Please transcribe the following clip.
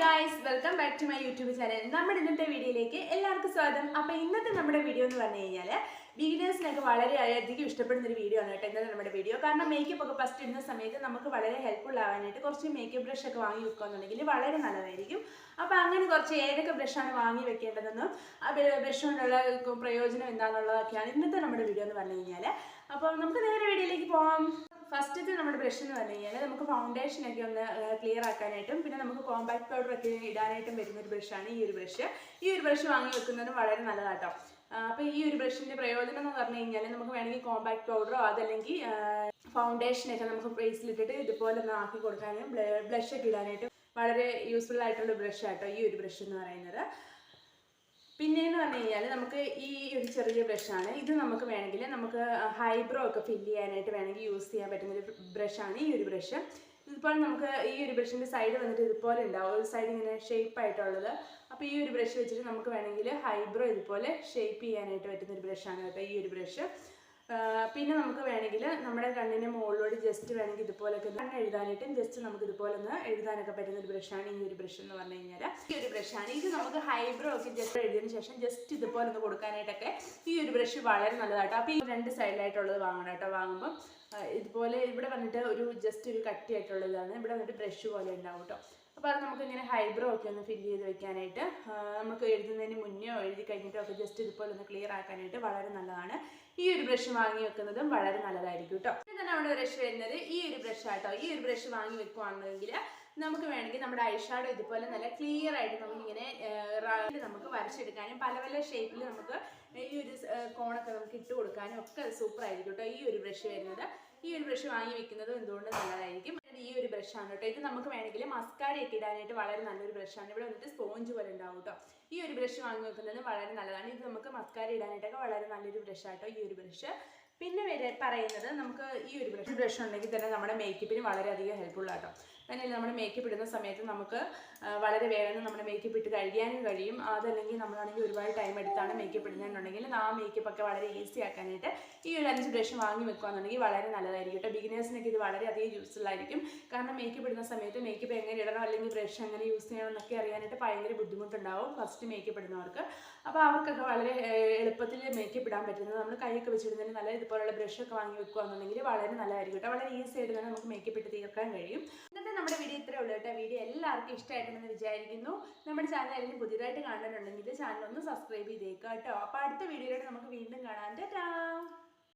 Guys welcome back to my YouTube channel നമ്മുടെ ഇന്നത്തെ വീഡിയോയിലേക്ക് എല്ലാവർക്കും സ്വാഗതം. അപ്പോൾ ഇന്നത്തെ നമ്മുടെ വീഡിയോ എന്ന് പറഞ്ഞു കഴിഞ്ഞാൽ ബിഗിനേഴ്സിനൊക്കെ വളരെ അധികം ഇഷ്ടപ്പെടുന്ന ഒരു വീഡിയോ ആണ് കേട്ടോ ഇന്നത്തെ നമ്മുടെ വീഡിയോ. കാരണം മേക്കപ്പ് ഒക്കെ ഫസ്റ്റ് ഇടുന്ന സമയത്ത് നമുക്ക് വളരെ ഹെൽപ്ഫുൾ ആവാനായിട്ട് കുറച്ച് മേക്കപ്പ് ബ്രഷ് ഒക്കെ വാങ്ങി വെക്കുകയെന്നുണ്ടെങ്കിൽ വളരെ നല്ലതായിരിക്കും. അപ്പോൾ അങ്ങനെ കുറച്ച് ഏതൊക്കെ ബ്രഷാണ് വാങ്ങി വെക്കേണ്ടതെന്നും ആ ബ്രഷ് കൊണ്ടുള്ള പ്രയോജനം എന്താണെന്നുള്ളതൊക്കെയാണ് ഇന്നത്തെ നമ്മുടെ വീഡിയോ എന്ന് പറഞ്ഞു കഴിഞ്ഞാൽ അപ്പോൾ നമുക്ക് നേരെ വീഡിയോയിലേക്ക് പോകാം ഫസ്റ്റത്തെ നമ്മുടെ ബ്രഷ് എന്ന് പറഞ്ഞു കഴിഞ്ഞാൽ നമുക്ക് ഫൗണ്ടേഷൻ ഒക്കെ ഒന്ന് ക്ലിയർ ആക്കാനായിട്ടും പിന്നെ നമുക്ക് കോമ്പാക്ട് പൗഡർ ഒക്കെ ഇടാനായിട്ടും വരുന്ന ഒരു ബ്രഷാണ് ഈ ഒരു ബ്രഷ് ഈ ഒരു ബ്രഷ് വാങ്ങി വെക്കുന്നത് വളരെ നല്ലതാട്ടോ. അപ്പോൾ ഈ ഒരു ബ്രഷിന്റെ പ്രയോജനം എന്ന് പറഞ്ഞു കഴിഞ്ഞാൽ നമുക്ക് വേണമെങ്കിൽ കോമ്പാക്ട് പൗഡറോ അതല്ലെങ്കിൽ ഫൗണ്ടേഷനൊക്കെ നമുക്ക് ഫേസിലിട്ടിട്ട് ഇതുപോലെ ഒന്ന് ആക്കി കൊടുക്കാനും ബ്ലഷ് ഒക്കെ ഇടാനായിട്ടും വളരെ യൂസ്ഫുൾ ആയിട്ടുള്ള ബ്രഷ് ആട്ടോ ഈ ഒരു ബ്രഷ് എന്ന് പറയുന്നത്. പിന്നെയെന്ന് പറഞ്ഞു കഴിഞ്ഞാൽ നമുക്ക് ഈ ഒരു ചെറിയ ബ്രഷാണ്. ഇത് നമുക്ക് വേണമെങ്കിൽ നമുക്ക് ഹൈബ്രോ ഒക്കെ ഫില്ല് ചെയ്യാനായിട്ട് വേണമെങ്കിൽ യൂസ് ചെയ്യാൻ പറ്റുന്ന ഒരു ബ്രഷാണ് ഈ ഒരു ബ്രഷ്. ഇതിപ്പോൾ നമുക്ക് ഈ ഒരു ബ്രഷിന്റെ സൈഡ് വന്നിട്ട് ഇതുപോലെ ഉണ്ടാവും. ഒരു സൈഡ് ഇങ്ങനെ ഷേപ്പ് ആയിട്ടുള്ളത്. അപ്പോൾ ഈ ഒരു ബ്രഷ് വെച്ചിട്ട് നമുക്ക് വേണമെങ്കിൽ ഹൈബ്രോ ഇതുപോലെ ഷേപ്പ് ചെയ്യാനായിട്ട് പറ്റുന്ന ഒരു ബ്രഷാണ് കേട്ടോ ഈ ഒരു ബ്രഷ്. പിന്നെ നമുക്ക് വേണമെങ്കിൽ നമ്മുടെ കണ്ണിന്റെ മുകളിലോട്ട് ജസ്റ്റ് വേണമെങ്കിൽ ഇതുപോലൊക്കെ ഒന്ന് എഴുതാനായിട്ടും ജസ്റ്റ് നമുക്ക് ഇതുപോലെ ഒന്ന് എഴുതാനൊക്കെ പറ്റുന്ന ഒരു ബ്രഷാണ് ഈ ഒരു ബ്രഷ് എന്ന് പറഞ്ഞു കഴിഞ്ഞാൽ ഈ ഒരു ബ്രഷാണ്. ഇത് നമുക്ക് ഹൈബ്രോ ഒക്കെ ജസ്റ്റ് എഴുതിയതിന് ശേഷം ജസ്റ്റ് ഇതുപോലെ ഒന്ന് കൊടുക്കാനായിട്ടൊക്കെ ഈ ഒരു ബ്രഷ് വളരെ നല്ലതാട്ടോ. അപ്പോൾ ഈ രണ്ട് സൈഡിലായിട്ടുള്ളത് വാങ്ങണം കേട്ടോ. വാങ്ങുമ്പോൾ ഇതുപോലെ ഇവിടെ വന്നിട്ട് ഒരു ജസ്റ്റ് ഒരു കട്ടിയായിട്ടുള്ളതാണ്. ഇവിടെ വന്നിട്ട് ബ്രഷ് പോലെ ഉണ്ടാവും കേട്ടോ. അപ്പോൾ അത് നമുക്ക് ഇങ്ങനെ ഹൈബ്രോ ഒക്കെ ഒന്ന് ഫില്ല് ചെയ്ത് വെക്കാനായിട്ട് നമുക്ക് എഴുതുന്നതിന് മുന്നേ എഴുതി കഴിഞ്ഞിട്ടോ ഒക്കെ ജസ്റ്റ് ഇതുപോലെ ഒന്ന് ക്ലിയർ ആക്കാനായിട്ട് വളരെ നല്ലതാണ്. ഈ ഒരു ബ്രഷ് വാങ്ങി വെക്കുന്നതും വളരെ നല്ലതായിരിക്കും കേട്ടോ ഇതാണ് നമ്മുടെ ബ്രഷ് വരുന്നത് ഈ ഒരു ബ്രഷ് ആട്ടോ. ഈ ഒരു ബ്രഷ് വാങ്ങി വെക്കുവാണെങ്കിൽ നമുക്ക് വേണമെങ്കിൽ നമ്മുടെ ഐഷാഡോ ഇതുപോലെ നല്ല ക്ലിയർ ആയിട്ട് നമുക്കിങ്ങനെ നമുക്ക് വരച്ചെടുക്കാനും പല പല ഷേപ്പിൽ നമുക്ക് ഈ ഒരു കോണൊക്കെ നമുക്ക് ഇട്ട് കൊടുക്കാനും ഒക്കെ സൂപ്പർ ആയിരിക്കും കേട്ടോ ഈ ഒരു ബ്രഷ് വരുന്നത്. ഈ ഒരു ബ്രഷ് വാങ്ങി വെക്കുന്നത് എന്തുകൊണ്ട് നല്ലതായിരിക്കും? ഈ ഒരു ബ്രഷാണ് കേട്ടോ. ഇത് നമുക്ക് വേണമെങ്കിൽ മസ്കാരയൊക്കെ ഇടാനായിട്ട് വളരെ നല്ലൊരു ബ്രഷാണ് ഇവിടെ വന്നിട്ട് സ്പോഞ്ച് പോലെ ഉണ്ടാവും കേട്ടോ. ഈ ഒരു ബ്രഷ് വാങ്ങി വെക്കുന്നത് വളരെ നല്ലതാണ്. ഇത് നമുക്ക് മസ്കാര ഇടാനായിട്ടൊക്കെ വളരെ നല്ലൊരു ബ്രഷാട്ടോ ഈ ഒരു ബ്രഷ് പിന്നെ പറയുന്നത് നമുക്ക് ഈ ഒരു ബ്രഷ് ബ്രഷ് ഉണ്ടെങ്കിൽ തന്നെ നമ്മുടെ മേക്കപ്പിന് വളരെയധികം ഹെൽപ്ഫുള്ളാട്ടോ തന്നെയല്ല നമ്മുടെ മേക്കപ്പ് ഇടുന്ന സമയത്ത് നമുക്ക് വളരെ വേഗം നമ്മുടെ മേക്കപ്പ് ഇട്ട് കഴിയാനും കഴിയും. അതല്ലെങ്കിൽ നമ്മളാണെങ്കിൽ ഒരുപാട് ടൈം എടുത്താണ് മേക്കപ്പ് ഇടുന്നതെന്നുണ്ടെങ്കിൽ ആ മേക്കപ്പ് ഒക്കെ വളരെ ഈസി ആക്കാനായിട്ട് ഈ ഒരു അഞ്ച് ബ്രഷ് വാങ്ങി വെക്കുകയാണെന്നുണ്ടെങ്കിൽ വളരെ നല്ലതായിരിക്കും കേട്ടോ. ബിഗിനേഴ്സിനൊക്കെ ഇത് വളരെയധികം യൂസ്ഫുൾ ആയിരിക്കും. കാരണം മേക്കപ്പ് ഇടുന്ന സമയത്ത് മേക്കപ്പ് എങ്ങനെ ഇടണം അല്ലെങ്കിൽ ബ്രഷ് എങ്ങനെ യൂസ് ചെയ്യണം എന്നൊക്കെ അറിയാനായിട്ട് ഭയങ്കര ബുദ്ധിമുട്ടുണ്ടാവും ഫസ്റ്റ് മേക്കപ്പ് ഇടുന്നവർക്ക്. അപ്പോൾ അവർക്കൊക്കെ വളരെ എളുപ്പത്തിൽ മേക്കപ്പ് ഇടാൻ പറ്റുന്നത് നമ്മൾ കൈയൊക്കെ വെച്ചിടുന്നതിന് നല്ല ഇതുപോലുള്ള ബ്രഷൊക്കെ വാങ്ങി വെക്കുകയാണെന്നുണ്ടെങ്കിൽ വളരെ നല്ലതായിരിക്കും കേട്ടോ. വളരെ ഈസി ആയിട്ട് തന്നെ നമുക്ക് മേക്കപ്പ് ഇട്ട് തീർക്കാൻ കഴിയും. നമ്മുടെ വീഡിയോ ഇത്രേ ഉള്ളൂ കേട്ടോ. വീഡിയോ എല്ലാവർക്കും ഇഷ്ടമായിട്ടുണ്ടെന്ന് വിചാരിക്കുന്നു. നമ്മുടെ ചാനൽ എല്ലാം പുതിയതായിട്ട് കാണാനുണ്ടെങ്കിൽ ചാനൽ ഒന്ന് സബ്സ്ക്രൈബ് ചെയ്തേക്കാം കേട്ടോ. അപ്പോൾ അടുത്ത വീഡിയോയിലൂടെ നമുക്ക് വീണ്ടും കാണാൻ ടാ